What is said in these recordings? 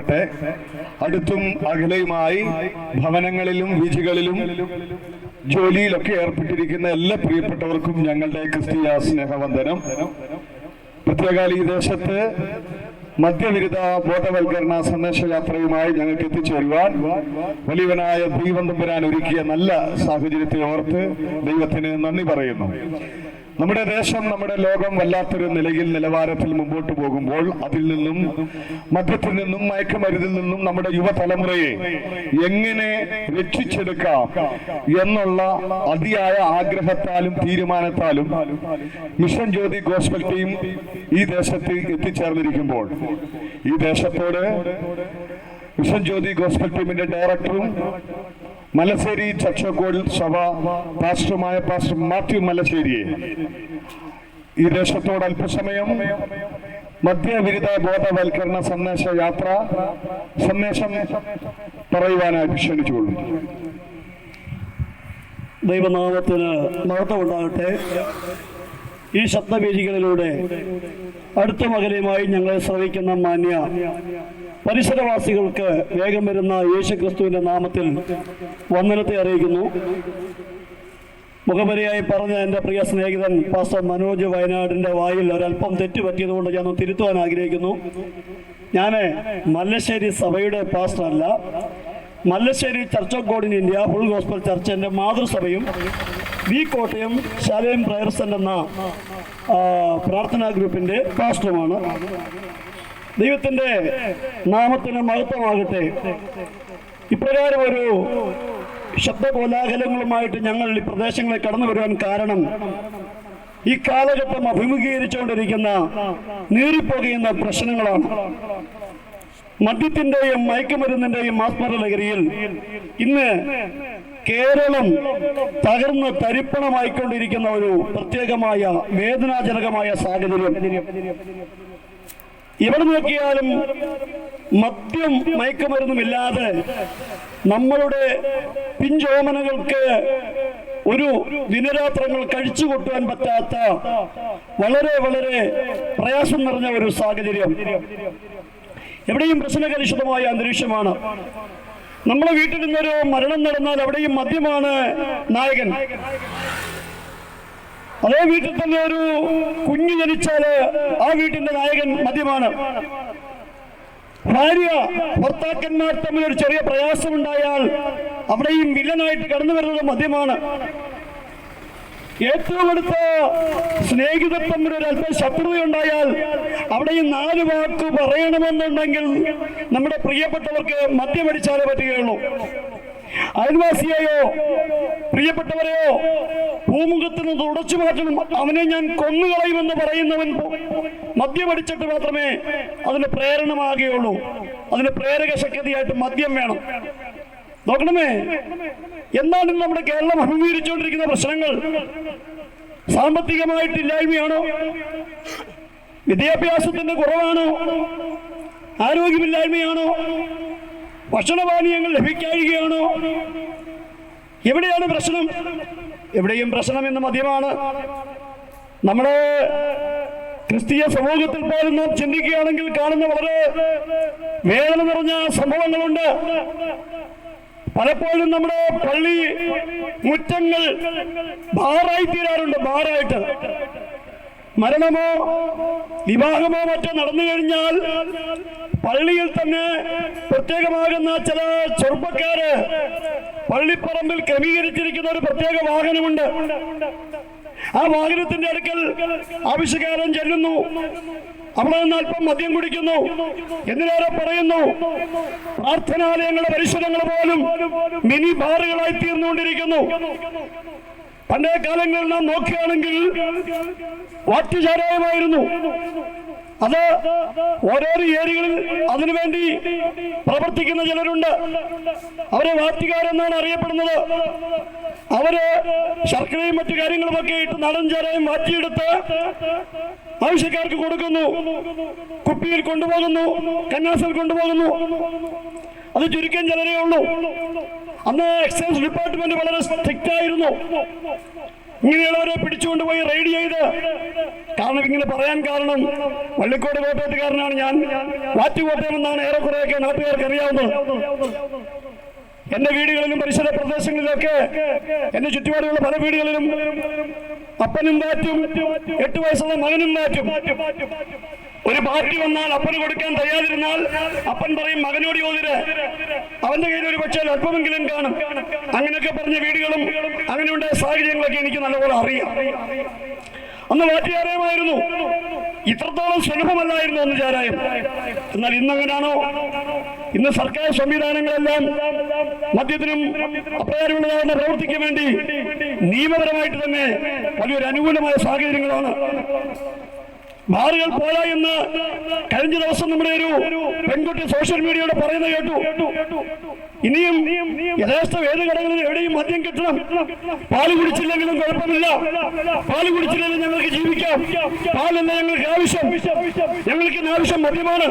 അനുഗ്രഹിക്കുമാറാകട്ടെ അടുത്തും അകലെയുമായി ഭവനങ്ങളിലും വിധികളിലും ജോലിയിലൊക്കെ ഏർപ്പെട്ടിരിക്കുന്ന എല്ലാ പ്രിയപ്പെട്ടവർക്കും ഞങ്ങളുടെ ക്രിസ്തീയ സ്നേഹവന്ദനം. പ്രത്യേകാൽ ഈ ദേശത്ത് മദ്യവിരുദ്ധ ബോധവൽക്കരണ സന്ദേശയാത്രയുമായി ഞങ്ങൾക്ക് എത്തിച്ചേരുവാൻ വലിയവനായ ദൈവം തമ്പുരാൻ ഒരുക്കിയ നല്ല സാഹചര്യത്തെ ഓർത്ത് ദൈവത്തിന് നന്ദി പറയുന്നു. നമ്മുടെ ദേശം നമ്മുടെ ലോകം വല്ലാത്തൊരു നിലയിൽ നിലവാരത്തിൽ മുമ്പോട്ട് പോകുമ്പോൾ അതിൽ നിന്നും മദ്യത്തിൽ നിന്നും മയക്കുമരുന്നിൽ നിന്നും നമ്മുടെ യുവതലമുറയെ എങ്ങനെ രക്ഷിച്ചെടുക്കാം എന്നുള്ള അതിയായ ആഗ്രഹത്താലും തീരുമാനത്താലും മിഷൻ ജ്യോതി ഗോസ്ബൽ ടീം ഈ ദേശത്ത് എത്തിച്ചേർന്നിരിക്കുമ്പോൾ ഈ ദേശത്തോട് മിഷൻ ജ്യോതി ഗോസ്ബൽ ടീമിന്റെ ഡയറക്ടറും മലശ്ശേരി ചർച്ചക്കോൾ സഭ പാസ്റ്ററുമായ പാസ്റ്റർ മാത്യു മലശ്ശേരിയെ. ഈ ദേശത്തോട് അല്പസമയം മദ്യവിരുദ്ധ ബോധവൽക്കരണ സന്ദേശ യാത്ര സന്ദേശം പറയുവാനായി ക്ഷണിച്ചുകൊള്ളു ദൈവനാമത്തിന് നടത്തമുണ്ടാകട്ടെ ഈ ശബ്ദവേദികളിലൂടെ അടുത്ത മകനുമായി ഞങ്ങളെ ശ്രവിക്കുന്ന മാന്യ പരിസരവാസികൾക്ക് വേഗം വരുന്ന യേശുക്രിസ്തുവിന്റെ നാമത്തിൽ വന്ദനത്തെ അറിയിക്കുന്നു. മുഖപരിയായി പറഞ്ഞ എന്റെ പ്രിയ സ്നേഹിതൻ പാസ്റ്റർ മനോജ് വയനാടിന്റെ വായിൽ ഒരല്പം തെറ്റ് പറ്റിയതുകൊണ്ട് ഞാൻ തിരുത്തുവാൻ ആഗ്രഹിക്കുന്നു. ഞാൻ മല്ലശ്ശേരി സഭയുടെ പാസ്റ്റർ അല്ല Mallassery church of God in India full gospel church എന്റെ മാതൃസഭയും വി കോട്ടയം ശാലയം പ്രയർ എന്ന പ്രാർത്ഥനാ ഗ്രൂപ്പിന്റെ പാസ്റ്ററുമാണ്. ദൈവത്തിന്റെ നാമത്തിന് മഹത്വമാകട്ടെ. ഇപ്രകാരം ഒരു ശബ്ദ കോലാഹലങ്ങളുമായിട്ട് ഞങ്ങൾ ഈ പ്രദേശങ്ങളിൽ കടന്നു വരുവാൻ കാരണം ഈ കാലഘട്ടം അഭിമുഖീകരിച്ചുകൊണ്ടിരിക്കുന്ന നീറിപ്പോകുന്ന പ്രശ്നങ്ങളാണ്. മദ്യത്തിന്റെയും മയക്കുമരുന്നിന്റെയും ആത്മര ലഹരിയിൽ ഇന്ന് കേരളം തകർന്ന് തരിപ്പണമായിക്കൊണ്ടിരിക്കുന്ന ഒരു പ്രത്യേകമായ വേദനാജനകമായ സാഹചര്യം. എവിടെ നോക്കിയാലും മദ്യം മയക്കുമരുന്നുമില്ലാതെ നമ്മളുടെ പിഞ്ചോമനകൾക്ക് ഒരു ദിനരാത്രങ്ങൾ കഴിച്ചു കൊട്ടുവാൻ പറ്റാത്ത വളരെ വളരെ പ്രയാസം നിറഞ്ഞ ഒരു സാഹചര്യം. എവിടെയും പ്രശ്നകലുഷിതമായ അന്തരീക്ഷമാണ്. നമ്മുടെ വീട്ടിൽ നിന്നൊരു മരണം നടന്നാൽ അവിടെയും മദ്യമാണ് നായകൻ. അതേ വീട്ടിൽ തന്നെ ഒരു കുഞ്ഞു ജനിച്ചാൽ ആ വീട്ടിന്റെ നായകൻ മദ്യമാണ് ഭാര്യ ഭർത്താക്കന്മാർ തമ്മിൽ ഒരു ചെറിയ പ്രയാസമുണ്ടായാൽ അവിടെയും വില്ലനായിട്ട് കടന്നു വരുന്നത് മദ്യമാണ്. ഏറ്റവും അടുത്ത സ്നേഹിതർ തമ്മിൽ ഒരു അല്പം ശത്രുതയുണ്ടായാൽ അവിടെയും നാല് വാക്ക് പറയണമെന്നുണ്ടെങ്കിൽ നമ്മുടെ പ്രിയപ്പെട്ടവർക്ക് മദ്യമടിച്ചാലേ പറ്റുകയുള്ളൂ. അയൽവാസിയെയോ പ്രിയപ്പെട്ടവരെയോ ഭൂമുഖത്ത് നിന്ന് തുടച്ചു മാറ്റണം. അവനെ ഞാൻ കൊന്നുകളയുമെന്ന് പറയുന്നവൻ മദ്യമടിച്ചിട്ട് മാത്രമേ അതിന് പ്രേരണമാകുകയുള്ളൂ. അതിന് പ്രേരക ശക്തിയായിട്ട് മദ്യം വേണം. നോക്കണമേ എന്താണ് നമ്മുടെ കേരളം അഭിമുഖീകരിച്ചുകൊണ്ടിരിക്കുന്ന പ്രശ്നങ്ങൾ? സാമ്പത്തികമായിട്ടില്ലായ്മയാണോ വിദ്യാഭ്യാസത്തിന്റെ കുറവാണോ? ആരോഗ്യമില്ലായ്മയാണോ? ഭക്ഷണപാനീയങ്ങൾ ലഭിക്കാഴികയാണോ എവിടെയാണ് പ്രശ്നം? എവിടെയും പ്രശ്നം എന്ന് മദ്യമാണ്. നമ്മുടെ ക്രിസ്തീയ സമൂഹത്തിൽ പോലും നാം ചിന്തിക്കുകയാണെങ്കിൽ കാണുന്ന വളരെ വേദന നിറഞ്ഞ സംഭവങ്ങളുണ്ട്. പലപ്പോഴും നമ്മുടെ പള്ളി മുറ്റങ്ങൾ ബാറായി തീരാറുണ്ട് ബാറായിട്ട് മരണമോ വിവാഹമോ മറ്റോ നടന്നു കഴിഞ്ഞാൽ പള്ളിയിൽ തന്നെ പ്രത്യേകമാകുന്ന ചില ചെറുപ്പക്കാര് പള്ളിപ്പറമ്പിൽ ക്രമീകരിച്ചിരിക്കുന്ന ഒരു പ്രത്യേക വാഹനമുണ്ട്. ആ വാഹനത്തിന്റെ അടുക്കൽ ആവശ്യക്കാരൻ ചെല്ലുന്നു. അവിടെ നിന്ന് അല്പം മദ്യം കുടിക്കുന്നു. എന്തിനേറെ പറയുന്നു പ്രാർത്ഥനാലയങ്ങളുടെ പരിസരങ്ങൾ പോലും മിനി ബാറുകളായി തീർന്നുകൊണ്ടിരിക്കുന്നു. പണ്ടേ കാലങ്ങളിൽ നാം നോക്കുകയാണെങ്കിൽ വാറ്റുചാരായമായിരുന്നു അത് ഓരോരോ ഏരിയകളിൽ അതിനുവേണ്ടി പ്രവർത്തിക്കുന്ന ചിലരുണ്ട്. അവരെ വാറ്റുകാരെന്നാണ് അറിയപ്പെടുന്നത്. അവർ ശർക്കരയും മറ്റു കാര്യങ്ങളുമൊക്കെ ഇട്ട് നടൻ ചാരായം വാറ്റിയെടുത്ത് ആവശ്യക്കാർക്ക് കൊടുക്കുന്നു. കുപ്പിയിൽ കൊണ്ടുപോകുന്നു. കന്നാസിൽ കൊണ്ടുപോകുന്നു. അത് ചുരുക്കം ചിലരേ ഉള്ളൂ. അന്ന് എക്സൈസ് ഡിപ്പാർട്ട്മെന്റ് വളരെ സ്ട്രിക്റ്റ് ആയിരുന്നു ഇങ്ങനെയുള്ളവരെ പിടിച്ചുകൊണ്ടുപോയി റെയ്ഡ് ചെയ്ത്. കാരണം ഇങ്ങനെ പറയാൻ കാരണം വള്ളിക്കോട് കോട്ടയത്തുകാരനാണ് ഞാൻ. വാറ്റുകോട്ടയം എന്നാണ് ഏറെക്കുറെയൊക്കെ നാട്ടുകാർക്ക് അറിയാവുന്നത്. എന്റെ വീടുകളിലും പരിസര പ്രദേശങ്ങളിലൊക്കെ എന്റെ ചുറ്റുപാടുള്ള പല വീടുകളിലും അപ്പനും മാറ്റും എട്ട് വയസ്സുള്ള മകനും മാറ്റും ഒരു പാർട്ടി വന്നാൽ അപ്പന് കൊടുക്കാൻ തയ്യാതിരുന്നാൽ അപ്പൻ പറയും മകനോട് യോതിര് അവന്റെ കയ്യിൽ ഒരു പക്ഷേ അല്പമെങ്കിലും കാണും. അങ്ങനെയൊക്കെ പറഞ്ഞ വീടുകളും അങ്ങനെ ഉണ്ടായ സാഹചര്യങ്ങളൊക്കെ എനിക്ക് നല്ലപോലെ അറിയാം. അന്ന് വാറ്റുചാരായമായിരുന്നു ഇത്രത്തോളം സുലഭമല്ലായിരുന്നു അന്ന് ചാരായം എന്നാൽ ഇന്നങ്ങനാണോ? ഇന്ന് സർക്കാർ സംവിധാനങ്ങളെല്ലാം മദ്യത്തിനും അപ്രകാരമുള്ളതാകുന്ന പ്രവൃത്തിക്ക് വേണ്ടി നിയമപരമായിട്ട് തന്നെ വലിയൊരു അനുകൂലമായ സാഹചര്യങ്ങളാണ്. ബാറുകൾ പോരാ എന്ന് കഴിഞ്ഞ ദിവസം നമ്മുടെ ഒരു പെൺകുട്ടി സോഷ്യൽ മീഡിയയോട് പറയുന്നത് കേട്ടു. ഇനിയും യഥേഷ്ടം ഏത് ഘടകങ്ങളിൽ എവിടെയും മദ്യം കിട്ടണം. പാൽ കുടിച്ചില്ലെങ്കിലും കുഴപ്പമില്ല. പാൽ കുടിച്ചില്ലെങ്കിലും ഞങ്ങൾക്ക് ജീവിക്കാം. പാലല്ല ഞങ്ങൾക്ക് ആവശ്യം. ഞങ്ങൾക്ക് ആവശ്യം മദ്യമാണ്.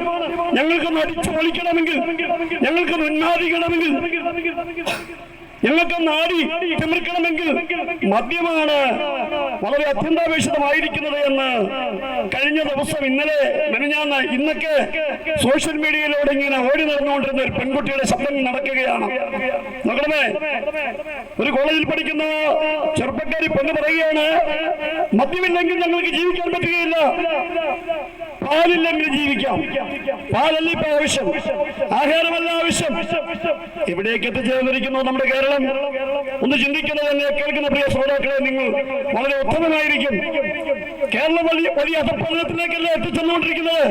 ഞങ്ങൾക്ക് നടിച്ചു പൊളിക്കണമെങ്കിൽ ഞങ്ങൾക്ക് ഉന്മാദിക്കണമെങ്കിൽ. ഞങ്ങൾക്ക് നാടി തിമിർക്കണമെങ്കിൽ മദ്യമാണ് വളരെ അത്യന്താപേക്ഷിതമായിരിക്കുന്നത് എന്ന് കഴിഞ്ഞ ദിവസം ഇന്നലെ മെനഞ്ഞാന്ന് ഇന്നൊക്കെ സോഷ്യൽ മീഡിയയിലൂടെ ഇങ്ങനെ ഓടി നടന്നുകൊണ്ടിരുന്ന ഒരു പെൺകുട്ടിയുടെ ശബ്ദം നടക്കുകയാണ്. നോക്കണമേ ഒരു കോളേജിൽ പഠിക്കുന്ന ചെറുപ്പക്കാരി പെണ്ണ് പറയുകയാണ് മദ്യമില്ലെങ്കിൽ ഞങ്ങൾക്ക് ജീവിക്കാൻ പറ്റുകയില്ല. പാലില്ലെങ്കിൽ ജീവിക്കാം. പാലല്ല ഇപ്പൊ ആവശ്യം? ആഹാരമല്ല ആവശ്യം. ഇവിടേക്ക് എത്തിച്ചേർന്നിരിക്കുന്നു നമ്മുടെ കേരളം ഒന്ന് ചിന്തിക്കുന്നത് തന്നെ കേൾക്കുന്ന പ്രിയ ശ്രോതാക്കളെ നിങ്ങൾ വളരെ ഉത്തമനായിരിക്കും. കേരളം വലിയ വലിയ അസപ്രദത്തിലേക്കല്ലേ എത്തിച്ചെന്നുകൊണ്ടിരിക്കുന്നത്?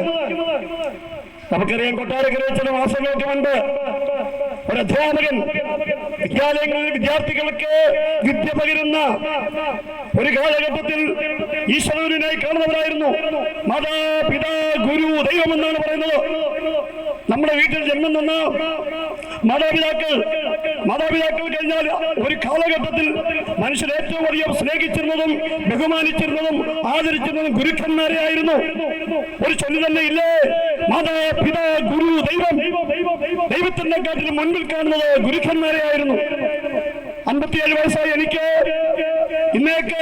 നമുക്കറിയാം കൊട്ടാരക്കര ചില മാസങ്ങൾക്ക് മുൻപ് ഒരു അധ്യാപകൻ വിദ്യാലയങ്ങളിൽ വിദ്യാർത്ഥികൾക്ക് വിദ്യ പകരുന്ന ഒരു കാലഘട്ടത്തിൽ ഈശ്വരനായി കാണുന്നവരായിരുന്നു. മാതാ പിതാ ഗുരു ദൈവം എന്നാണ് പറയുന്നത്. നമ്മുടെ വീട്ടിൽ ജന്മം നിന്ന മാതാപിതാക്കൾ മാതാപിതാക്കൾ കഴിഞ്ഞാൽ ഒരു കാലഘട്ടത്തിൽ മനുഷ്യർ ഏറ്റവും അധികം സ്നേഹിച്ചിരുന്നതും ബഹുമാനിച്ചിരുന്നതും ആദരിച്ചിരുന്നതും ഗുരുക്കന്മാരെ ആയിരുന്നു. ഒരു ചൊല്ലി തന്നെ ഇല്ലേ? മാതാ പിതാ ഗുരു ദൈവം. ദൈവത്തിന്റെ കാട്ടിൽ മുൻപിൽ കാണുന്നത് ഗുരുക്കന്മാരെ ആയിരുന്നു. അമ്പത്തിയേഴ് വയസ്സായി എനിക്ക് ഇന്നേക്ക്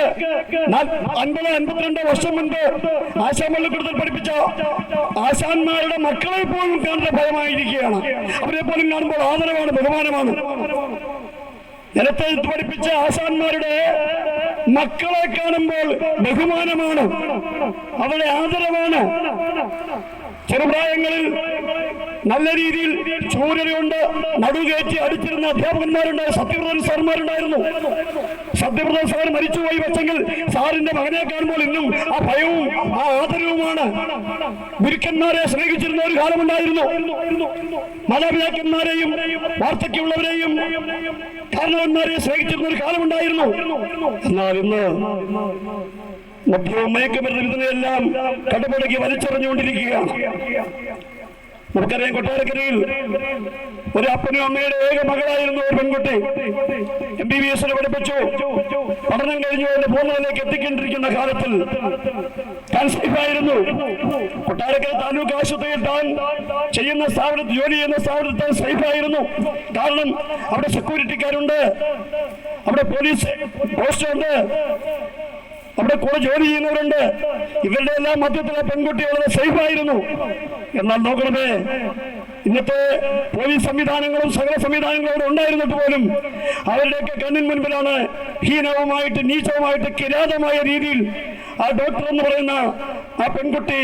അൻപത് അൻപത്തിരണ്ട് വർഷം മുൻപ് ആശാൻ പള്ളിക്കൂടത്തിൽ പഠിപ്പിച്ച ആശാന്മാരുടെ മക്കളെ പോലും കാണുന്ന ഭയമായിരിക്കുകയാണ്. അവരെ പോലും കാണുമ്പോൾ ആദരവാണ് ബഹുമാനമാണ്. നിലത്തെഴുത്ത് പഠിപ്പിച്ച ആശാന്മാരുടെ മക്കളെ കാണുമ്പോൾ ബഹുമാനമാണ്. അവരെ ആദരവാണ്. ചെറുപ്രായങ്ങളിൽ നല്ല രീതിയിൽ ചൂരലുണ്ട് നടുകയറ്റി അടിച്ചിരുന്ന അധ്യാപകന്മാരുണ്ടായിരുന്നു സത്യവ്രതൻ സാർമാരുണ്ടായിരുന്നു സത്യവ്രതൻ സാർ മരിച്ചുപോയി വെച്ചെങ്കിൽ സാറിന്റെ മകനെ കാണുമ്പോൾ ഇന്നും ആ ഭയവും ആ ആദരവുമാണ്. ഗുരുക്കന്മാരെ സ്നേഹിച്ചിരുന്ന ഒരു കാലമുണ്ടായിരുന്നു. മാതാപിതാക്കന്മാരെയും വാർദ്ധക്യമുള്ളവരെയും കാരണവന്മാരെ സ്നേഹിച്ചിരുന്ന ഒരു കാലമുണ്ടായിരുന്നു. എന്നാൽ ഇന്ന് മദ്യവും മയക്കുമരുന്നും ഇതിനെല്ലാം വലിച്ചെറിഞ്ഞുകൊണ്ടിരിക്കുകയാണ്. നമുക്കറിയാം കൊട്ടാരക്കരയിൽ ഒരു അപ്പനും അമ്മയുടെ ഏക മകളായിരുന്നു ഒരു പെൺകുട്ടി. എം ബി ബി എസിന് പഠിപ്പിച്ചു. പഠനം കഴിഞ്ഞു എന്റെ പൂർണതയിലേക്ക് എത്തിക്കൊണ്ടിരിക്കുന്ന കാലത്തിൽ ആയിരുന്നു കൊട്ടാരക്കര താലൂക്ക് ആശുപത്രിയിൽ താൻ ചെയ്യുന്ന സ്ഥാപനത്തിൽ ജോലി ചെയ്യുന്ന സ്ഥാപനത്തിൽ താൻ സേഫായിരുന്നു. കാരണം അവിടെ സെക്യൂരിറ്റിക്കാരുണ്ട് അവിടെ പോലീസ് പോസ്റ്റ് അവിടെ കൂടെ ജോലി ചെയ്യുന്നവരുണ്ട്. ഇവരുടെ എല്ലാം മധ്യത്തിലെ പെൺകുട്ടി വളരെ സേഫ് ആയിരുന്നു എന്നാൽ നോക്കണമേ ഇന്നത്തെ പോലീസ് സംവിധാനങ്ങളും സകല സംവിധാനങ്ങളും അവിടെ ഉണ്ടായിരുന്നിട്ട് പോലും അവരുടെയൊക്കെ കണ്ണിന് മുൻപിലാണ് ഹീനവുമായിട്ട് നീചവുമായിട്ട് കിരാതമായ രീതിയിൽ ആ ഡോക്ടർ എന്ന് പറയുന്ന ആ പെൺകുട്ടി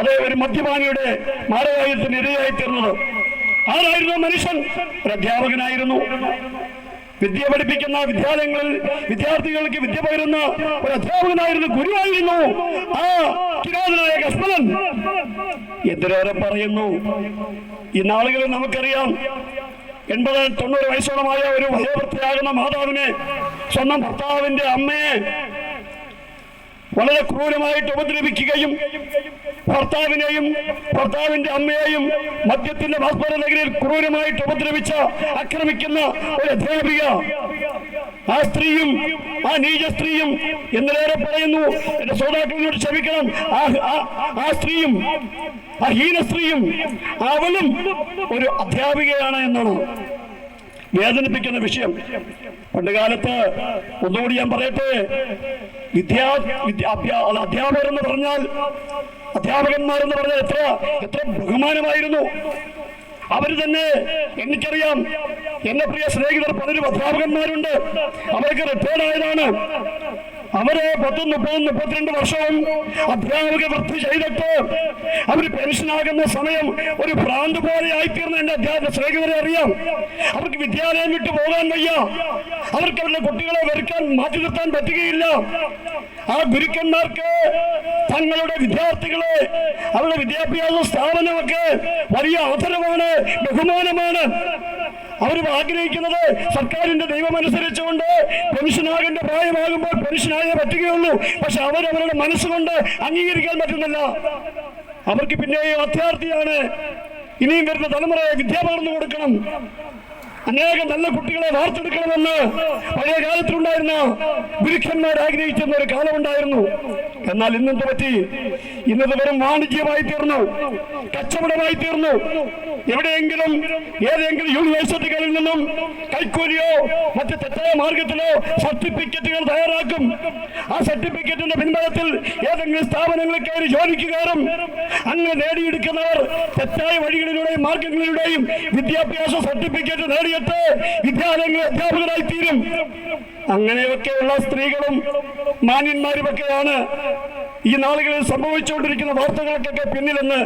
അതേ ഒരു മദ്യപാനിയുടെ മാരകായുധത്തിന് ഇരയായി തീർന്നത്. ആരായിരുന്നു മനുഷ്യൻ? ഒരു അധ്യാപകനായിരുന്നു. വിദ്യ പഠിപ്പിക്കുന്ന വിദ്യാലയങ്ങളിൽ വിദ്യാർത്ഥികൾക്ക് വിദ്യ പകരുന്ന ഒരു അധ്യാപകനായിരുന്നു ഗുരുവായിരുന്നു ആ കിരാതനായ കസ്മലൻ എതിരേറെ പറയുന്നു ഈ നാളുകളിൽ നമുക്കറിയാം എൺപത് തൊണ്ണൂറ് വയസ്സോളമായ ഒരു വയോവൃത്തിയാകുന്ന മാതാവിനെ സ്വന്തം ഭർത്താവിന്റെ അമ്മയെ വളരെ ക്രൂരമായിട്ട് ഉപദ്രവിക്കുകയും ഭർത്താവിനെയും ഭർത്താവിന്റെ അമ്മയെയും മദ്യത്തിന്റെ ഭാസ്പര നഗരിൽ ക്രൂരമായിട്ട് ഉപദ്രവിച്ച ആക്രമിക്കുന്ന ഒരു അധ്യാപിക ആ സ്ത്രീയും ആ നീച സ്ത്രീയും എന്നിലേറെ പറയുന്നു എന്റെ ശ്രോതാക്കളോട് ക്ഷമിക്കണം. ആ സ്ത്രീയും ആ ഹീന സ്ത്രീയും അവളും ഒരു അധ്യാപികയാണ് എന്നാണ്. വേദനിപ്പിക്കുന്ന വിഷയം. പണ്ട് കാലത്ത് ഒന്നുകൂടി ഞാൻ പറയട്ടെ വിദ്യാ അധ്യാപകർ എന്ന് പറഞ്ഞാൽ അധ്യാപകന്മാരെന്ന് പറഞ്ഞാൽ എത്ര എത്ര ബഹുമാനമായിരുന്നു. അവർ തന്നെ എനിക്കറിയാം. എന്റെ പ്രിയ സ്നേഹിതർ പലരും അധ്യാപകന്മാരുണ്ട്. അവർക്ക് റിട്ടയർഡ് ആയതാണ്. അവർ പത്ത് മുപ്പതും മുപ്പത്തിരണ്ട് വർഷവും അധ്യാപക വൃത്തി ചെയ്തിട്ട് അവർ പെൻഷനാകുന്ന സമയം ഒരു ഭ്രാന്ത് പോലെ ആയിത്തീർന്ന എന്റെ അധ്യാപക സ്നേഹിതരെ അറിയാം. അവർക്ക് വിദ്യാലയം വിട്ടു പോകാൻ വയ്യ. അവർക്ക് അവരുടെ കുട്ടികളെ വെറുക്കാൻ മാറ്റി നിർത്താൻ പറ്റുകയില്ല. ആ ഗുരുക്കന്മാർക്ക് തങ്ങളുടെ വിദ്യാർത്ഥികളെ അവരുടെ വിദ്യാഭ്യാസ സ്ഥാപനമൊക്കെ വലിയ അവസരമാണ് ബഹുമാനമാണ്. അവർ ആഗ്രഹിക്കുന്നത് സർക്കാരിന്റെ ദൈവമനുസരിച്ചുകൊണ്ട് പെൻഷനാകേണ്ട പ്രായമാകുമ്പോൾ പെൻഷനായേ പറ്റുകയുള്ളൂ. പക്ഷെ അവരവരുടെ മനസ്സുകൊണ്ട് അംഗീകരിക്കാൻ പറ്റുന്നില്ല. അവർക്ക് പിന്നെയും അത്യാർത്ഥിയാണ് ഇനിയും വരുന്ന തലമുറയെ വിദ്യ പകർന്നു കൊടുക്കണം. അനേകം നല്ല കുട്ടികളെ വാർത്തെടുക്കണമെന്ന് പഴയ കാലത്തിലുണ്ടായിരുന്ന ഗുരുക്കന്മാർ ആഗ്രഹിച്ചിരുന്ന ഒരു കാലമുണ്ടായിരുന്നു എന്നാൽ ഇന്നെന്ത് പറ്റി? ഇന്നത് വെറും വാണിജ്യമായി തീർന്നു. കച്ചവടമായി തീർന്നു. എവിടെയെങ്കിലും ഏതെങ്കിലും യൂണിവേഴ്സിറ്റികളിൽ നിന്നും കൈക്കൂലിയോ മറ്റ് തെറ്റായ മാർഗത്തിലോ സർട്ടിഫിക്കറ്റുകൾ തയ്യാറാക്കും. ആ സർട്ടിഫിക്കറ്റിന്റെ പിൻബലത്തിൽ ഏതെങ്കിലും സ്ഥാപനങ്ങളിൽ കയറി ജോലിക്ക് കയറും. അങ്ങനെ നേടിയെടുക്കുന്നവർ തെറ്റായ വഴികളിലൂടെയും മാർഗങ്ങളിലൂടെയും വിദ്യാഭ്യാസ സർട്ടിഫിക്കറ്റ് നേടിയിട്ട് വിദ്യാലയങ്ങളിൽ അധ്യാപകരായി തീരും. അങ്ങനെയൊക്കെയുള്ള സ്ത്രീകളും മാന്യന്മാരുമൊക്കെയാണ് ഈ നാളുകളിൽ സംഭവിച്ചുകൊണ്ടിരിക്കുന്ന വാർത്തകൾക്കൊക്കെ പിന്നിലെന്ന്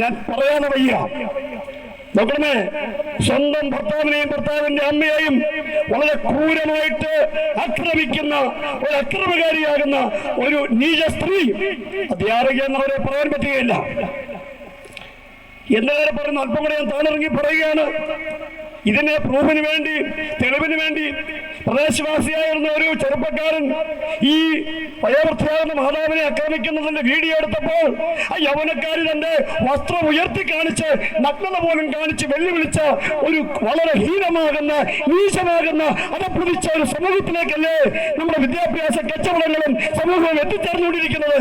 ഞാൻ പറയാതെ വയ്യ. നോക്കണമേ സ്വന്തം ഭർത്താവിനെയും ഭർത്താവിന്റെ അമ്മയെയും വളരെ ക്രൂരമായിട്ട് ആക്രമിക്കുന്ന ഒരു അക്രമകാരിയാകുന്ന ഒരു നീച സ്ത്രീ അധ്യാപക അവരെ പറയാൻ പറ്റുകയില്ല. എന്നവരെ പറയുന്ന അല്പം കൂടെ ഞാൻ താണിറങ്ങി പറയുകയാണ്. ഇതിന് പ്രൂഫിന് വേണ്ടി തെളിവിന് വേണ്ടി പ്രദേശവാസിയായിരുന്ന ഒരു ചെറുപ്പക്കാരൻ ഈ വയോവൃദ്ധയായിരുന്ന മാതാവിനെ ആക്രമിക്കുന്നതിന്റെ വീഡിയോ എടുത്തപ്പോൾ ആ യൗവനക്കാരി തന്റെ വസ്ത്രം ഉയർത്തി കാണിച്ച് നഗ്നത പോലും കാണിച്ച് വെല്ലുവിളിച്ച ഒരു വളരെ ഹീനമാകുന്ന നീശമാകുന്ന അതപ്രതിച്ച ഒരു സമൂഹത്തിലേക്കല്ലേ നമ്മുടെ വിദ്യാഭ്യാസ കച്ചവടങ്ങളും സമൂഹവും എത്തിച്ചേർന്നുകൊണ്ടിരിക്കുന്നത്?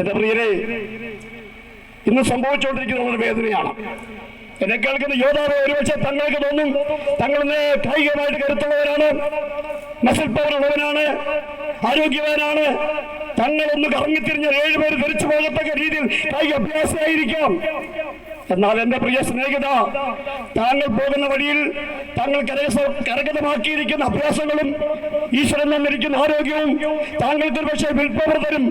എന്റെ പ്രിയരെ ഇന്ന് സംഭവിച്ചുകൊണ്ടിരിക്കുന്ന ഒരു വേദനയാണ്. എന്നെ കേൾക്കുന്ന യോദ്ധാവ് ഒരുപക്ഷെ തങ്ങൾക്ക് തോന്നും. തങ്ങൾ കായികമായിട്ട് കരുത്തുള്ളവരാണ്. Muscle power ഉള്ളവനാണ്. ആരോഗ്യവാനാണ്. തങ്ങളൊന്ന് കറങ്ങിത്തിരിഞ്ഞ ഏഴുപേര് തിരിച്ചു പോകത്തക്ക രീതിയിൽ കായിക അഭ്യാസമായിരിക്കാം എന്നാൽ എന്റെ പ്രിയ സ്നേഹിത താങ്കൾ പോകുന്ന വഴിയിൽ താങ്കൾ കരകതമാക്കിയിരിക്കുന്ന അഭ്യാസങ്ങളും ഈശ്വരൻ തന്നിരിക്കുന്ന ആരോഗ്യവും താങ്കൾക്ക് പക്ഷേ വിൽപ്പവർ തരും.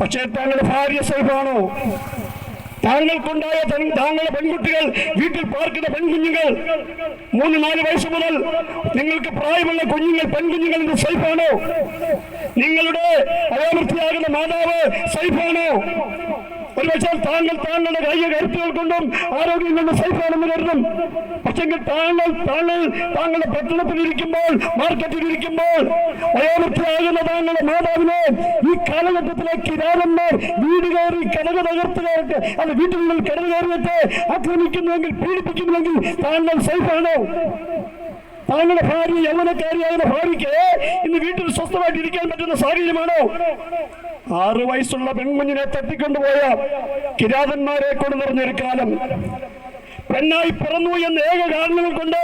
പക്ഷേ താങ്കളുടെ ഭാര്യ സേഫാണോ താങ്കൾക്കുണ്ടായ താങ്കളുടെ പെൺകുട്ടികൾ വീട്ടിൽ പാർക്കുന്ന പെൺകുഞ്ഞുങ്ങൾ മൂന്ന് നാല് വയസ്സ് മുതൽ നിങ്ങൾക്ക് പ്രായമുള്ള കുഞ്ഞുങ്ങൾ പെൺകുഞ്ഞുങ്ങൾ ഇന്ന് സൈഫാണോ? നിങ്ങളുടെ അയോമൃത്തിയാകുന്ന മാതാവ് സേഫാണോ? ഒരുപക്ഷെ താങ്കൾ താങ്കളുടെ കായിക കരുത്തുകൾ കൊണ്ടും ആരോഗ്യം കൊണ്ടും സേഫാണെന്ന് കരുതും. പക്ഷെങ്കിൽ താങ്കൾ താങ്കൾ താങ്കളുടെ മാർക്കറ്റിൽ ഇരിക്കുമ്പോൾ വയോവൃത്തിയാകുന്ന താങ്കളുടെ മാതാവിനെ ഈ കാലഘട്ടത്തിലെ കിരാതന്മാർ വീട് കയറി കടക കയറിട്ട് അത് വീട്ടിൽ നിന്ന് കടക കയറിയിട്ട് ആക്രമിക്കുന്നുവെങ്കിൽ പീഡിപ്പിക്കുന്നുവെങ്കിൽ താങ്കൾ സേഫാണോ താങ്കളുടെ ഭാര്യ യൗവനക്കാരിയാകുന്ന ഭാര്യയ്ക്ക് ഇന്ന് വീട്ടിൽ സ്വസ്ഥമായിട്ട് ഇരിക്കാൻ പറ്റുന്ന സാഹചര്യമാണോ? ആറ് വയസ്സുള്ള പെൺകുഞ്ഞിനെ തട്ടിക്കൊണ്ടുപോയ കിരാതന്മാരെ കൊണ്ട് നിറഞ്ഞൊരു കാലം. പെണ്ണായി പിറന്നു എന്ന ഏക കാരണങ്ങൾ കൊണ്ട്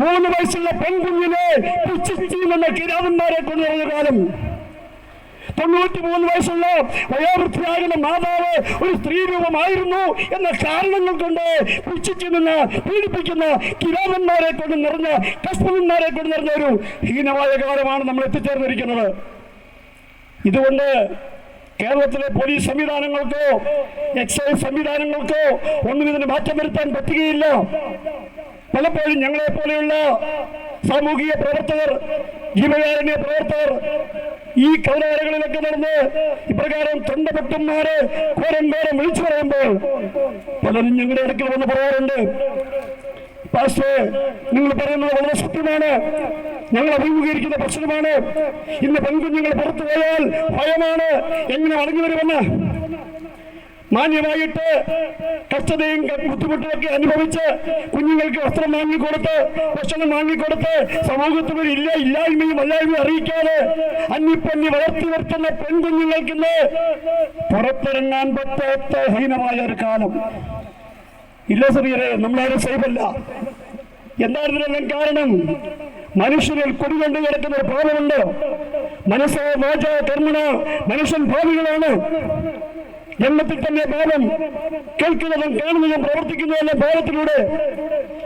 മൂന്ന് വയസ്സുള്ള പെൺകുഞ്ഞിനെ പുച്ഛിച്ചെന്ന കിരാതന്മാരെ കൊണ്ട് നിറഞ്ഞ കാലം. തൊണ്ണൂറ്റി മൂന്ന് വയസ്സുള്ള വയോവൃത്തിയാകുന്ന മാതാവ് ഒരു സ്ത്രീ രൂപമായിരുന്നു എന്ന കാരണങ്ങൾ കൊണ്ട് പുച്ഛിച്ചു നിന്ന് പീഡിപ്പിക്കുന്ന കിരാതന്മാരെ കൊണ്ട് നിറഞ്ഞ കസ്മന്മാരെ കൊണ്ട് നിറഞ്ഞ ഒരു ഹീനമായ കാലമാണ് നമ്മൾ എത്തിച്ചേർന്നിരിക്കുന്നത്. ഇതുകൊണ്ട് കേരളത്തിലെ പോലീസ് സംവിധാനങ്ങൾക്കോ എക്സൈസ് സംവിധാനങ്ങൾക്കോ ഒന്നും ഇതിന് മാറ്റം വരുത്താൻ പറ്റുകയില്ല. പലപ്പോഴും ഞങ്ങളെ പോലെയുള്ള സാമൂഹിക പ്രവർത്തകർ ജീവകാരുണ്യ പ്രവർത്തകർ ഈ കൗരവരകളിലൊക്കെ നടന്ന് ഇപ്രകാരം തൊണ്ടപൊട്ടന്മാരെ കോരം കോരം വിളിച്ചു പറയുമ്പോൾ പലരും ഞങ്ങളുടെ ഇടയ്ക്ക് വന്ന് പറയാറുണ്ട് പാസ്റ്റേ നിങ്ങൾ പറയുന്നത് വളരെ സത്യമാണ്. ഞങ്ങൾ അഭിമുഖീകരിക്കുന്ന പ്രശ്നമാണ്. ഇന്ന് പെൺകുഞ്ഞുങ്ങൾ പുറത്തു പോയാൽ ഭയമാണ്. എങ്ങനെ മടങ്ങി വരുമെന്ന്? മാന്യമായിട്ട് കഷ്ടതയും ബുദ്ധിമുട്ടുമൊക്കെ അനുഭവിച്ച് കുഞ്ഞുങ്ങൾക്ക് വസ്ത്രം വാങ്ങിക്കൊടുത്ത് ഭക്ഷണം വാങ്ങിക്കൊടുത്ത് സമൂഹത്തിൽ ഇല്ല ഇല്ലായ്മയും അല്ലായ്മയും അറിയിക്കാതെ അന്യപ്പന്നി വളർത്തി നിർത്തുന്ന പെൺകുഞ്ഞുങ്ങൾക്കിന്ന് പുറത്തിറങ്ങാൻ പറ്റാത്ത ഹീനമായ ഒരു കാലം. ഇല്ല ചെറിയരെ നമ്മളാരും സേഫല്ല എന്താണ് കാരണം? മനുഷ്യരിൽ കുടികൊണ്ട് കിടക്കുന്ന ഒരു പാപമുണ്ട് മനസ്സോ വാച കർമ്മണ മനുഷ്യൻ ഭാവികളാണ്. ജന്മത്തിൽ തന്നെ പാപം കേൾക്കുന്നതും കാണുന്നതും പ്രവർത്തിക്കുന്നതും പാപത്തിലൂടെ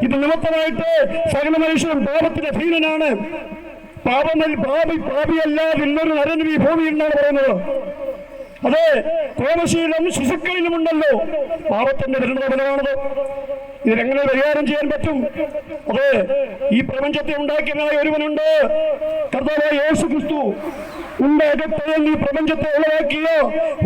ഇത് നിമിത്തമായിട്ട് സകല മനുഷ്യരും പാപത്തിന്റെ ധീരനാണ് പാപമൽ പാപി പാപിയല്ലാതെ ഇന്നൊരു നരനും ഈ ഭൂമിയിൽ എന്നാണ് പറയുന്നത്. അതെ കോപശീലം ശിശുക്കളിലുമുണ്ടല്ലോ. പാപത്തിന്റെ പരിണതഫലമാണത് ഇതിനെങ്ങനെ പരിഹാരം ചെയ്യാൻ പറ്റും? അതെ ഈ പ്രപഞ്ചത്തെ ഉണ്ടാക്കിയതായ ഒരുവനുണ്ട്. കർത്താവായ യേശു ക്രിസ്തു ഉണ്ടാകത്തെ ഈ പ്രപഞ്ചത്തെ ഉളവാക്കിയോ?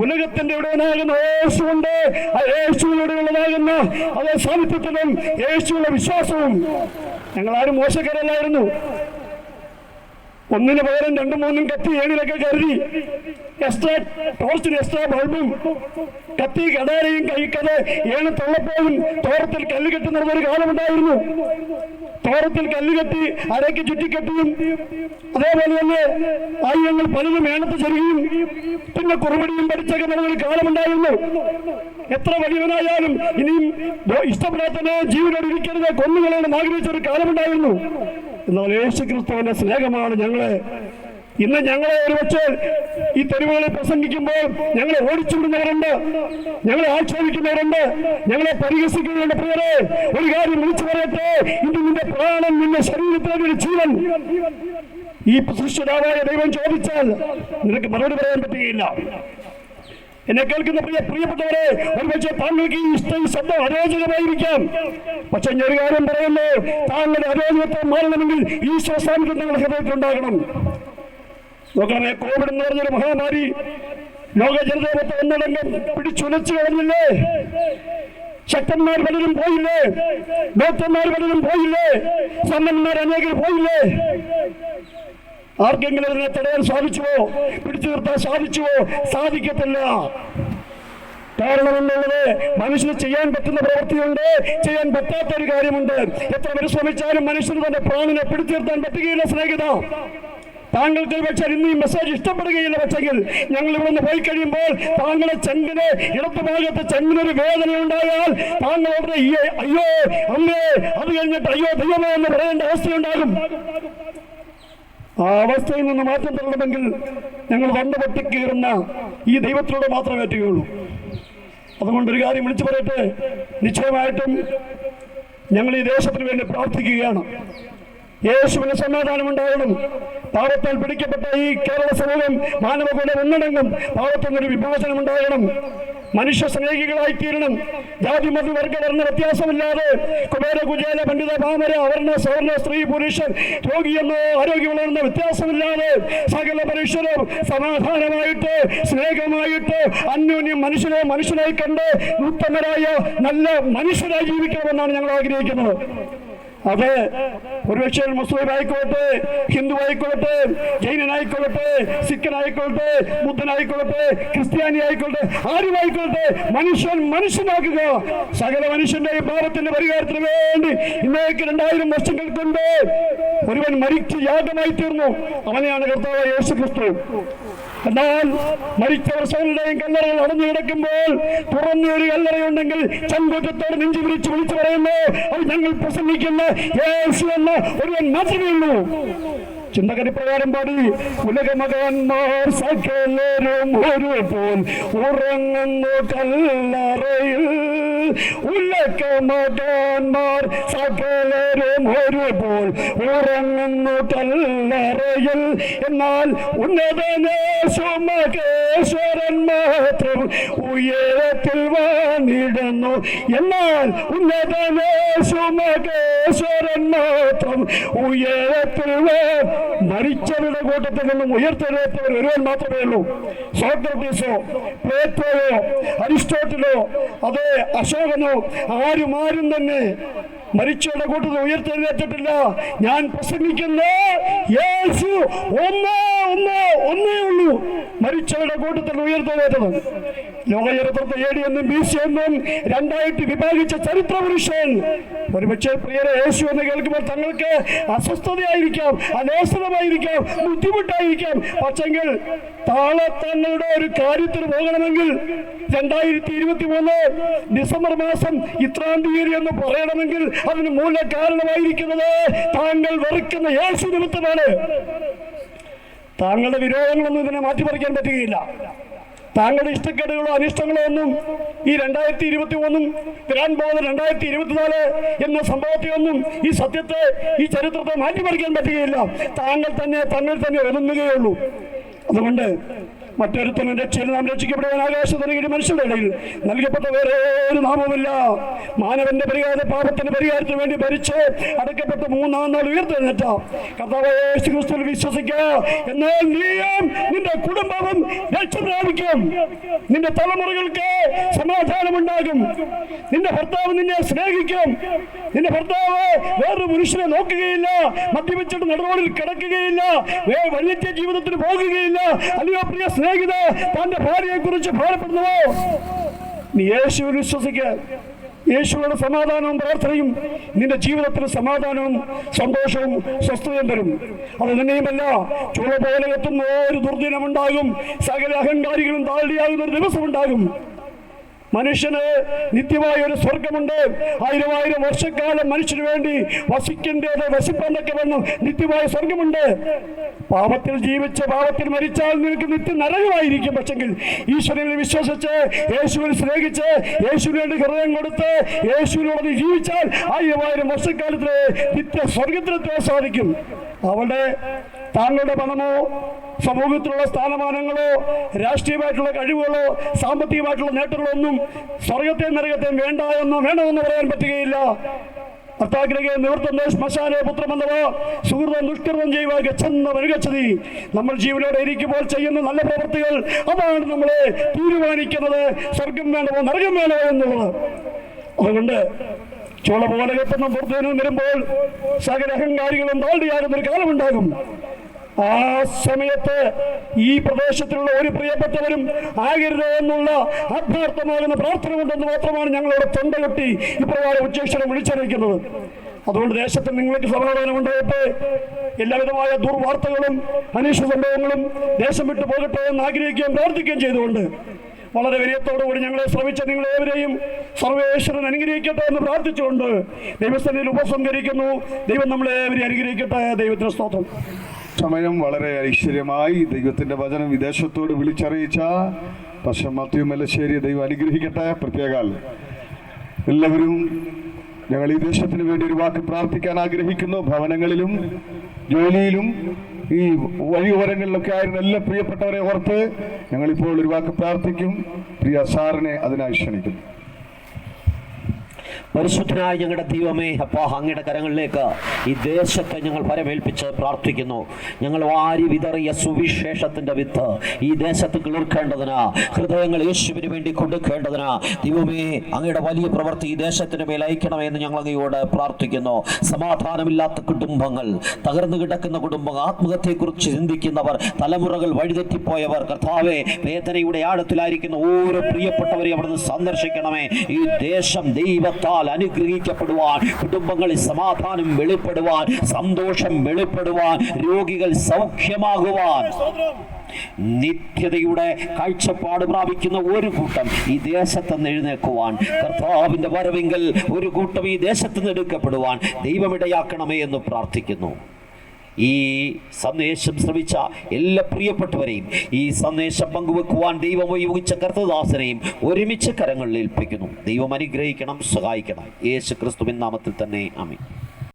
ഉലകത്തിന്റെ ഉടനാകുന്ന യേശുണ്ട് ആ യേശുവിലൂടെ ഉള്ളതാകുന്ന അതേ സാന്നിധ്യത്തിലും യേശുവിന്റെ വിശ്വാസവും. ഞങ്ങൾ ആരും മോശക്കാരല്ലായിരുന്നു. ഒന്നിന് പകരം രണ്ടും മൂന്നും കത്തി ഏണിലൊക്കെ കരുതി. എക്സ്ട്രാ ടോർച്ചിന് എക്സ്ട്രാ ബൾബും കത്തി കടാരയും കൈക്കത് ഏണ് തള്ളപ്പോഴും തോറത്തിൽ കല്ല് കെട്ടി നടന്നൊരു കാലമുണ്ടായിരുന്നു. തോറത്തിൽ കല്ല് കെട്ടി അരയ്ക്ക് ചുറ്റിക്കെട്ടിയും. അതേപോലെ തന്നെ ആയുധങ്ങൾ പലതും ഏണത്ത് ചെറുകയും പിന്നെ കുറുപടിയും പഠിച്ചൊക്കെ നടന്നൊരു കാലമുണ്ടായിരുന്നു. എത്ര വലിയവനായാലും ഇനിയും ഇഷ്ടപ്പെടാത്തനെ ജീവനോട് ഇരിക്കരുത് കൊന്നുകളാണ് ആഗ്രഹിച്ച ഒരു കാലമുണ്ടായിരുന്നു. എന്നാൽ യേശു ക്രിസ്തുവിന്റെ സ്നേഹമാണ് ഞങ്ങളെ. ഇന്ന് ഞങ്ങളെ ഒരുപക്ഷെ ഈ തെരുവുകളിൽ പ്രസംഗിക്കുമ്പോൾ ഞങ്ങളെ ഓടിച്ചുവിടുന്നവരുണ്ട് ഞങ്ങളെ ആക്ഷേപിക്കുന്നവരുണ്ട് ഞങ്ങളെ പരിഹസിക്കുന്നവരുടെ പേരെ ഒരു കാര്യം വിളിച്ചു പറയട്ടെ. ഇത് നിന്റെ പ്രാണൻ നിന്റെ ശരീരത്തിലെ ജീവൻ. ഈ സൃഷ്ടിതാവായ ദൈവം ചോദിച്ചാൽ നിനക്ക് മറുപടി പറയാൻ പറ്റുകയില്ല. എന്നെ കേൾക്കുന്ന പ്രിയ പ്രിയപ്പെട്ടവരെ ഒരുപക്ഷെ താങ്കൾക്ക് ഈ ഇഷ്ടം ശബ്ദം അരോചകമായിരിക്കാം. പക്ഷെ ഞാൻ ഒരു കാര്യം പറയുന്നു താങ്കളുടെ അരോചകത്തെ മാറണമെങ്കിൽ ഈ സാന്നിധ്യം നിങ്ങളുടെ ഹൃദയത്തിലുണ്ടാകണം നോക്കണമേ കോവിഡ് എന്ന് പറഞ്ഞൊരു മഹാമാരി ലോക ജനതയെ ഒന്നടങ്കം പിടിച്ചുലച്ചു കളഞ്ഞില്ലേ? ശക്തന്മാർ പലരും പോയില്ലേ? ഡോക്ടർമാർ പലരും പോയില്ലേ? സമ്പന്നന്മാർ അനേകർ പോയില്ലേ? ആർക്കെങ്കിലും അതിനെ തടയാൻ സാധിച്ചുവോ? പിടിച്ചു നിർത്താൻ സാധിച്ചുവോ? സാധിക്കത്തില്ല. കാരണം എന്നുള്ളത് മനുഷ്യന് ചെയ്യാൻ പറ്റുന്ന പ്രവൃത്തിയുണ്ട്. ചെയ്യാൻ പറ്റാത്ത ഒരു കാര്യമുണ്ട്. എത്ര പരിശ്രമിച്ചാലും മനുഷ്യന് തന്റെ പ്രാണിനെ പിടിച്ചു നിർത്താൻ പറ്റുകയില്ല സ്നേഹിത. താങ്കൾക്ക് പക്ഷേ ഇന്ന് ഈ മെസ്സേജ് ഇഷ്ടപ്പെടുകയില്ല. പക്ഷെങ്കിൽ ഞങ്ങൾ ഇവിടെ നിന്ന് പോയി കഴിയുമ്പോൾ താങ്കളെ ചെങ്കിന് ഇടത്ത് ഭാഗത്ത് ചെങ്കിനൊരു വേദന ഉണ്ടായാൽ താങ്കൾ അയ്യോ അമ്മേ അത് കഴിഞ്ഞിട്ട് അയ്യോ ദൈവമേ എന്ന് പറയേണ്ട അവസ്ഥയുണ്ടാകും. ആ അവസ്ഥയിൽ നിന്ന് മാറ്റം തരണമെങ്കിൽ ഞങ്ങൾ വന്നു പൊട്ടിക്കീറുന്ന ഈ ദൈവത്തിലൂടെ മാത്രമേ പറ്റുകയുള്ളൂ. അതുകൊണ്ട് ഒരു കാര്യം വിളിച്ചു പറയട്ടെ. നിശ്ചയമായിട്ടും ഞങ്ങൾ ഈ ദേശത്തിന് വേണ്ടി പ്രാർത്ഥിക്കുകയാണ്. യേശുവിന് സമാധാനം ഉണ്ടാകണം പാവത്താൽ പിടിക്കപ്പെട്ട ഈ കേരള സമൂഹം മാനവകുലം ഒന്നടങ്കം പാവത്തിനൊരു വിഭാജനം ഉണ്ടാകണം മനുഷ്യ സ്നേഹികളായി തീരണം ജാതി മത വർഗ വർണ വ്യത്യാസമില്ലാതെ കുബേര കുജേല പണ്ഡിത പാമര അവർണ സവർണ സ്ത്രീ പുരുഷൻ രോഗിയെന്നോ ആരോഗ്യമുള്ളവർന്ന വ്യത്യാസമില്ലാതെ സകല മനുഷ്യരും സമാധാനമായിട്ട് സ്നേഹമായിട്ട് അന്യോന്യം മനുഷ്യനെ മനുഷ്യനായി കണ്ട് ഉത്തമരായ നല്ല മനുഷ്യരായി ജീവിക്കണമെന്നാണ് ഞങ്ങൾ ആഗ്രഹിക്കുന്നത്. അത് ഒരുപക്ഷെ മുസ്ലിം ആയിക്കോട്ടെ ഹിന്ദു ആയിക്കോട്ടെ ജൈനനായിക്കൊള്ളട്ടെ സിഖനായിക്കോട്ടെ ബുദ്ധനായിക്കൊള്ളട്ടെ ക്രിസ്ത്യാനി ആയിക്കോട്ടെ ആരുമായിക്കോട്ടെ മനുഷ്യൻ മനുഷ്യനാക്കുക. സകല മനുഷ്യന്റെ പാപത്തിന്റെ പരിഹാരത്തിന് വേണ്ടി ഇന്നേക്ക് രണ്ടായിരം വർഷങ്ങൾ കൊണ്ട് ഒരുവൻ മരിച്ച് യാഗമായി തീർന്നു അവനെയാണ് കർത്താവ് യേശു ക്രിസ്തു എന്നാൽ മരിച്ചവർ സ്വന്തം കല്ലറകൾ അടഞ്ഞു കിടക്കുമ്പോൾ തുറന്ന ഒരു കല്ലറയുണ്ടെങ്കിൽ ചങ്കൂറ്റത്തോട് നെഞ്ചു പിടിച്ച് വിളിച്ചു പറയുന്നു അത് ഞങ്ങൾ പ്രസംഗിക്കുന്ന ഒരു എന്ന ഒരുവൻ മാത്രമേ ഉള്ളൂ. ചിന്തകരി പ്രകാരം പാടി. ഉലകമകന്മാർ സകലരും ഒരു പോൽ ഉറങ്ങുന്നു കല്ലറയിൽ. ഉലകമകന്മാർ സകലരും ഒരു പോൽ ഉറങ്ങുന്നു കല്ലറയിൽ. എന്നാൽ ഉന്നതനേശ്വരൻ മാത്രം ഉയരത്തിൽ വാണിടുന്നു. എന്നാൽ ഉന്നതനേശ്വരൻ മാത്രം ഉയരത്തിൽ വാ മരിച്ചവരുടെ കൂട്ടത്തിൽ നിന്നും ഉയർത്തെഴുന്നേറ്റവർ ഒരുവൻ മാത്രമേ ഉള്ളൂ. സോക്രട്ടീസോ പ്ലേറ്റോയോ അരിസ്റ്റോട്ടിലോ അതേ അശോകനോ ആരും ആരും തന്നെ മരിച്ചവരുടെ കൂട്ടത്തിൽ ഉയർത്തെഴുന്നേറ്റിട്ടില്ല. ഞാൻ പ്രസംഗിക്കുന്ന യേശു മരിച്ചവരുടെ കൂട്ടത്തിൽ ഉയർത്തുന്നത് ലോകചരിത്രത്തെ എ ഡി എന്നും ബി സി എന്നും രണ്ടായിട്ട് വിഭാഗിച്ച ചരിത്ര പുരുഷൻ. ഒരുപക്ഷെ പ്രിയരെ യേശു എന്ന് കേൾക്കുമ്പോൾ തങ്ങൾക്ക് അസ്വസ്ഥതയായിരിക്കാം അലോസരമായിരിക്കാം ബുദ്ധിമുട്ടായിരിക്കാം. പക്ഷെങ്കിൽ താളെ തങ്ങളുടെ ഒരു കാര്യത്തിന് പോകണമെങ്കിൽ രണ്ടായിരത്തി ഇരുപത്തി മൂന്ന് ഡിസംബർ മാസം ഇത്രാം തീയതി എന്ന് പറയണമെങ്കിൽ അതിന് മൂല കാരണമായിരിക്കുന്നത് താങ്കൾ വെറുക്കുന്ന യേശു നിമിത്തമാണ്. താങ്കളുടെ വിരോധങ്ങളൊന്നും ഇതിനെ മാറ്റിമറിക്കാൻ പറ്റുകയില്ല. താങ്കളുടെ ഇഷ്ടക്കേടുകളോ അനിഷ്ടങ്ങളോ ഒന്നും ഈ രണ്ടായിരത്തി ഇരുപത്തി മൂന്നും വരാൻ പോകുന്ന രണ്ടായിരത്തി ഇരുപത്തിനാല് എന്ന സംഭവത്തെ ഒന്നും ഈ സത്യത്തെ ഈ ചരിത്രത്തെ മാറ്റിമറിക്കാൻ പറ്റുകയില്ല. താങ്കൾ തന്നെ തന്നിൽ തന്നെ ഒതുങ്ങുകയുള്ളൂ. അതുകൊണ്ട് മറ്റൊരുത്തനും രക്ഷയിൽ നാം രക്ഷിക്കപ്പെടുവാൻ ആകാശത്തിന് കീഴിൽ മനുഷ്യരുടെ ഇടയിൽ നൽകപ്പെട്ട വേറെ ഒരു നാമവുമില്ല. മാനവന്റെ പരിഹാര പാപത്തിന്റെ പരിഹാരത്തിന് വേണ്ടി ഭരിച്ച് അടക്കപ്പെട്ട് മൂന്നാം നാൾ ഉയർത്തെഴുന്നേറ്റ ക്രിസ്തുവിൽ വിശ്വസിക്കുക. എന്നാൽ നീയും നിന്റെ കുടുംബവും രക്ഷ പ്രാപിക്കും. നിന്റെ തലമുറകൾക്ക് സമാധാനമുണ്ടാകും. നിന്റെ ഭർത്താവ് നിന്നെ സ്നേഹിക്കും. നിന്റെ ഭർത്താവ് വേറൊരു മനുഷ്യനെ നോക്കുകയില്ല. മദ്യപിച്ചിട്ട് നടുറോഡിൽ കിടക്കുകയില്ല. വേ വലിയ ജീവിതത്തിന് പോകുകയില്ല. അല്ലയോ പ്രിയ സ്നേഹിത തന്റെ ഭാര്യയെ കുറിച്ച് ഭയപ്പെടുന്നുവോ നീ യേശുവിൽ വിശ്വസിക്കുക യേശുവിന്റെ സമാധാനവും പ്രാർത്ഥനയും നിന്റെ ജീവിതത്തിന് സമാധാനവും സന്തോഷവും സ്വസ്ഥതയും തരും. അത് നിന്നെയുമല്ല ചുള പോലെ എത്തുന്ന ഒരു ദുർദിനമുണ്ടാകും. സകല അഹങ്കാരികളും താഴ്ചയാകുന്ന ഒരു ദിവസമുണ്ടാകും. മനുഷ്യന് നിത്യമായ ഒരു സ്വർഗമുണ്ട്. ആയിരം ആയിരം വർഷക്കാലം മനുഷ്യന് വേണ്ടി വസിക്കേണ്ടത് വസിപ്പന്നൊക്കെ വന്നു. നിത്യമായ സ്വർഗമുണ്ട്. പാപത്തിൽ ജീവിച്ച് പാപത്തിൽ മരിച്ചാൽ നിനക്ക് നിത്യ നരകമായിരിക്കും പക്ഷെങ്കിൽ ഈശ്വരനെ വിശ്വസിച്ച് യേശുവിൽ സ്നേഹിച്ച് യേശുവിനോട് ഹൃദയം കൊടുത്ത് യേശുവിനോട് ജീവിച്ചാൽ ആയിരമായിരം വർഷക്കാലത്തിലെ നിത്യ സ്വർഗത്തിലെത്താൻ സാധിക്കും. അവളുടെ താങ്കളുടെ പണമോ സമൂഹത്തിലുള്ള സ്ഥാനമാനങ്ങളോ രാഷ്ട്രീയമായിട്ടുള്ള കഴിവുകളോ സാമ്പത്തികമായിട്ടുള്ള നേട്ടങ്ങളോ ഒന്നും സ്വർഗത്തെയും നരകത്തെയും വേണ്ട എന്നോ വേണമെന്ന് പറയാൻ പറ്റുകയില്ല. അത്താഗ്രഹ നിവൃത്തം ശ്മശാനെ പുത്രമെന്നതോ സുഹൃതം ദുഷ്കൃതം ചെയ്യുക ഗച്ഛന്ന വരുഗച്ഛതി നമ്മൾ ജീവനോടെ ഇരിക്കുമ്പോൾ ചെയ്യുന്ന നല്ല പ്രവൃത്തികൾ അതാണ് നമ്മളെ തീരുമാനിക്കുന്നത്. സ്വർഗം വേണമോ നരകം വേണമോ എന്നുള്ളത്. അതുകൊണ്ട് ചോള പോലെ വരുമ്പോൾ സകല അഹങ്കാരികളും താഴ്ചയാകുന്ന ഒരു കാലമുണ്ടാകും. ആ സമയത്ത് ഈ പ്രദേശത്തിലുള്ള ഒരു പ്രിയപ്പെട്ടവരും ആകരുത് എന്നുള്ള ആത്മാർത്ഥമാകുന്ന പ്രാർത്ഥന കൊണ്ടെന്ന് മാത്രമാണ് ഞങ്ങളുടെ തൊണ്ടകൊട്ടി ഇപ്രകാരം ഉച്ചേക്ഷരം വിളിച്ചറിയിക്കുന്നത്. അതുകൊണ്ട് ദേശത്ത് നിങ്ങൾക്ക് സമാധാനം ഉണ്ടായിട്ട് എല്ലാവിധമായ ദുർവാർത്തകളും അനീഷ്ട സംഭവങ്ങളും ദേശം വിട്ടു പോകട്ടെ എന്ന് ആഗ്രഹിക്കുകയും പ്രാർത്ഥിക്കുകയും ചെയ്തുകൊണ്ട് വളരെ വിനയത്തോടുകൂടി ഞങ്ങളെ ശ്രമിച്ച നിങ്ങളേവരെയും സർവേശ്വരൻ അനുഗ്രഹിക്കട്ടെ എന്ന് പ്രാർത്ഥിച്ചുകൊണ്ട് ദൈവസ്ഥനിൽ ഉപസംഹരിക്കുന്നു. ദൈവം നമ്മളേവരെയും അനുഗ്രഹിക്കട്ടെ. ദൈവത്തിന് സ്തോത്രം. സമയം വളരെ ഐശ്വര്യമായി ദൈവത്തിന്റെ വചനം വിദേശത്തോട് വിളിച്ചറിയിച്ച പക്ഷെ മത്യു മല്ലശ്ശേരി ദൈവം അനുഗ്രഹിക്കട്ടെ. പ്രത്യേകാൽ എല്ലാവരും ഞങ്ങൾ ഈ ദേശത്തിന് വേണ്ടി ഒരു വാക്ക് പ്രാർത്ഥിക്കാൻ ആഗ്രഹിക്കുന്നു. ഭവനങ്ങളിലും ജോലിയിലും ഈ വഴിയോരങ്ങളിലൊക്കെ ആയിരുന്ന എല്ലാ പ്രിയപ്പെട്ടവരെ ഓർത്ത് ഞങ്ങളിപ്പോൾ ഒരു വാക്ക് പ്രാർത്ഥിക്കും. പ്രിയ സാറിനെ അതിനായി ക്ഷണിക്കുന്നു. പരിശുദ്ധനായ ഞങ്ങളുടെ ദൈവമേ അപ്പാ അങ്ങയുടെ കരങ്ങളിലേക്ക് ഈ ദേശത്തെ ഞങ്ങൾ പരമേൽപ്പിച്ച് പ്രാർത്ഥിക്കുന്നു. ഞങ്ങൾ വാരി വിതറിയ സുവിശേഷത്തിന്റെ വിത്ത് ഈ ദേശത്ത് കിളിർക്കേണ്ടതിന് ഹൃദയങ്ങൾ യേശുവിന് വേണ്ടി കൊടുക്കേണ്ടതിന്. ദൈവമേ അങ്ങയുടെ വലിയ പ്രവൃത്തി ഈ ദേശത്തിന് മേൽ അയക്കണമെന്ന് ഞങ്ങൾ അങ്ങയോട് പ്രാർത്ഥിക്കുന്നു. സമാധാനമില്ലാത്ത കുടുംബങ്ങൾ തകർന്നു കിടക്കുന്ന കുടുംബങ്ങൾ ആത്മഹത്യയെക്കുറിച്ച് ചിന്തിക്കുന്നവർ തലമുറകൾ വഴിതെറ്റിപ്പോയവർ കർത്താവെ വേദനയുടെ ആഴത്തിലായിരിക്കുന്ന ഓരോ പ്രിയപ്പെട്ടവരെ അവിടുന്ന് സന്ദർശിക്കണമേ. ഈ ദേശം ദൈവത്താൽ അനുഗ്രഹിക്കപ്പെടുവാൻ കുടുംബങ്ങളിൽ സമാധാനം വെളിപ്പെടുവാൻ സന്തോഷം വെളിപ്പെടുവാൻ രോഗികൾ സൗഖ്യമാകുവാൻ. നിത്യതയുടെ കാഴ്ചപ്പാട് പ്രാപിക്കുന്ന ഒരു കൂട്ടം ഈ ദേശത്ത് എഴുന്നേക്കുവാൻ കർത്താവിന്റെ വരവെങ്കിൽ ഒരു കൂട്ടം ഈ ദേശത്ത് നിന്ന് എടുക്കപ്പെടുവാൻ ദൈവമിടയാക്കണമേ എന്ന് പ്രാർത്ഥിക്കുന്നു. ഈ സന്ദേശം ശ്രമിച്ച എല്ലാ പ്രിയപ്പെട്ടവരെയും ഈ സന്ദേശം പങ്കുവെക്കുവാൻ ദൈവം ഉപയോഗിച്ച കർത്തദാസനെയും ഒരുമിച്ച് കരങ്ങളിൽ ഏൽപ്പിക്കുന്നു. ദൈവം അനുഗ്രഹിക്കണം സഹായിക്കണം. യേശു ക്രിസ്തുവിൻ നാമത്തിൽ തന്നെ. ആമീൻ.